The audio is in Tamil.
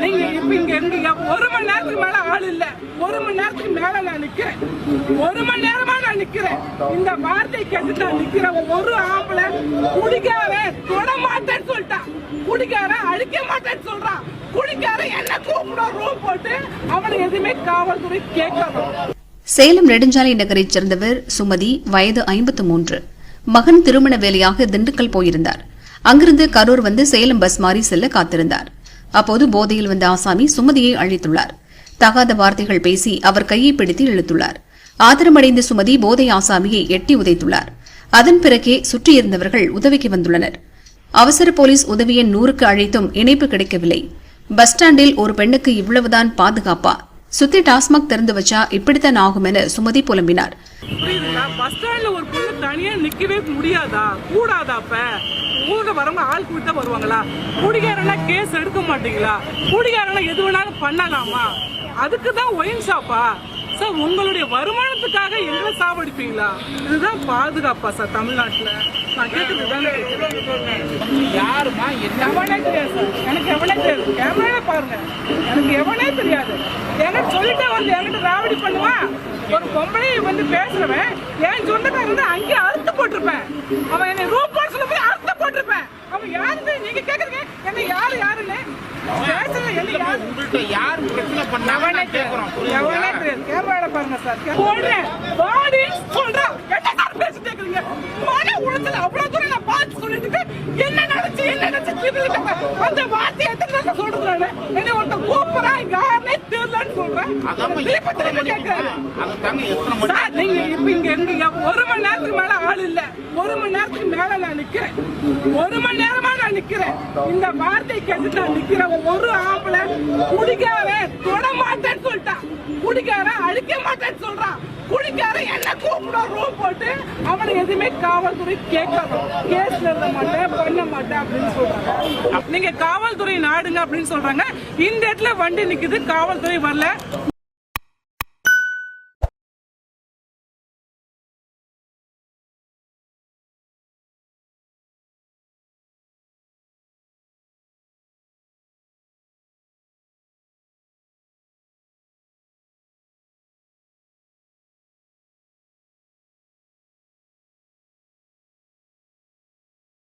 நீங்க இப்ப இங்க இருந்தீங்க ஒரு மணி நேரத்துக்கு மேல ஆள் இல்ல. ஒரு மணி நேரத்துக்கு மேல நான் நிக்கிறேன். ஒரு மணி நேரமா நான் நிக்கிறேன். இந்த வார்த்தை கேட்டு நான் நிக்கிறேன் ஒரு ஆம்பளை குடிக்காரன் தொட மாட்டேன்னு சொல்லிட்டான் குடிக்காரன் அழிக்க மாட்டேன்னு சொல்றான் குடிக்காரன் என்ன கூப்பிட ரூம் போட்டு அவனை எதுவுமே காவல்துறை கேட்கணும் சேலம் நெடுஞ்சாலை நகரைச் சேர்ந்தவர் சுமதி வயது ஐம்பத்து மூன்று. மகன் திருமண வேலையாக திண்டுக்கல் போயிருந்தார். அங்கிருந்து கரூர் வந்து சேலம் பஸ் மாறி செல்ல காத்திருந்தார். அப்போது போதையில் வந்த ஆசாமி சுமதியை அழைத்துள்ளார். தகாத வார்த்தைகள் பேசி அவர் கையை பிடித்து இழுத்துள்ளார். ஆத்திரமடைந்த சுமதி போதை ஆசாமியை எட்டி உதைத்துள்ளார். அதன் பிறகே சுற்றியிருந்தவர்கள் உதவிக்கு வந்துள்ளனர். அவசர போலீஸ் உதவியை நூறுக்கு அழைத்தும் இணைப்பு கிடைக்கவில்லை. பஸ் ஸ்டாண்டில் ஒரு பெண்ணுக்கு இவ்வளவுதான் பாதுகாப்பா? சுத்தி டாஸ்மாக் திறந்து வச்சா இப்படித்தான் ஆகும் என சுமதி புலம்பினார். பஸ் ஸ்டாண்ட்ல ஒரு பொண்ணு தனியா நிக்கவே முடியாதா? கூடாதா அப்ப? கூட வரவங்க ஆள் கூட்டி தான் வருவாங்களா? குடிகாரனா கேஸ் எடுக்க மாட்டீங்களா? குடிகாரனா எது வேணாலும் பண்ணலாமா? அதுக்கு தான் ஒயின் ஷாப்பா? சார் உங்களுடைய வருமானத்துக்காக எங்களை சாவடிப்பீங்களா? இதுதான் பாதுகாப்பா சார் தமிழ்நாட்டில். நான் கேட்டது யாருமா? என்ன எவனே தெரியாது சார். எனக்கு எவனே தெரியாது. கேமரா பாருங்க. எனக்கு எவனே தெரியாது. என்கிட்ட சொல்லிட்டே வந்து என்கிட்ட ராவடி பண்ணுவான் ஒரு பொம்பளை வந்து பேசுறவன் என் சொந்தக்காரன் வந்து அங்கேயே அறுத்து போட்டிருப்பேன். அவன் என்னை ரூபாய் போட சொல்ல போய் அறுத்து போட்டிருப்பேன் அவன் யாருன்னு நீங்க கேக்குறீங்க என்ன யாரு யாருன்னு ஸ்டேஷன்ல என்ன உங்கள்கிட்ட யார் பிரச்சனை பண்ணாங்க தெரியாது கேமரால பாருங்க சார். போடுறேன் பாடி சொல்றேன் என்ன சார் பேசிட்டு இருக்கீங்க மன உளத்துல அவ்வளவு தூரம் நான் பார்த்து சொல்லிட்டு. என்ன நடந்துச்சு என்ன நடந்துச்சு அந்த வார்த்தை எத்தனை நாள் சொல்றது நானு. என்ன ஒருத்தன் கூப்பிடுறா யாருன்னே தெரியலன்னு சொல்றேன். நீங்க இப்ப இங்க இருந்தீங்க ஒரு மணி நேரத்துக்கு மேல ஆள் இல்ல ஒரு மணி நேரத்துக்கு மேல நான் நிக்கிறேன். ஒரு மணி நேரமா நான் நிக்கிறேன். இந்த வார்த்தை கேட்டு நான் நிக்கிறேன் ஒரு ஆம்பளை குடிக்காரன் தொட மாட்டேன்னு சொல்லிட்டான். குடிக்காரன் அழிக்க மாட்டேன்னு சொல்றான். குடிக்காரன் என்ன கூப்பிட ரூம் போட்டு. அவனை எதுவுமே காவல்துறை கேட்கணும் கேஸ்ல இருந்த மாட்டேன் பண்ண மாட்டேன் அப்படின்னு சொல்றாங்க. நீங்க காவல்துறை நாடுங்க அப்படின்னு சொல்றாங்க. இந்த இடத்துல வண்டி நிக்குது காவல்துறை வரல.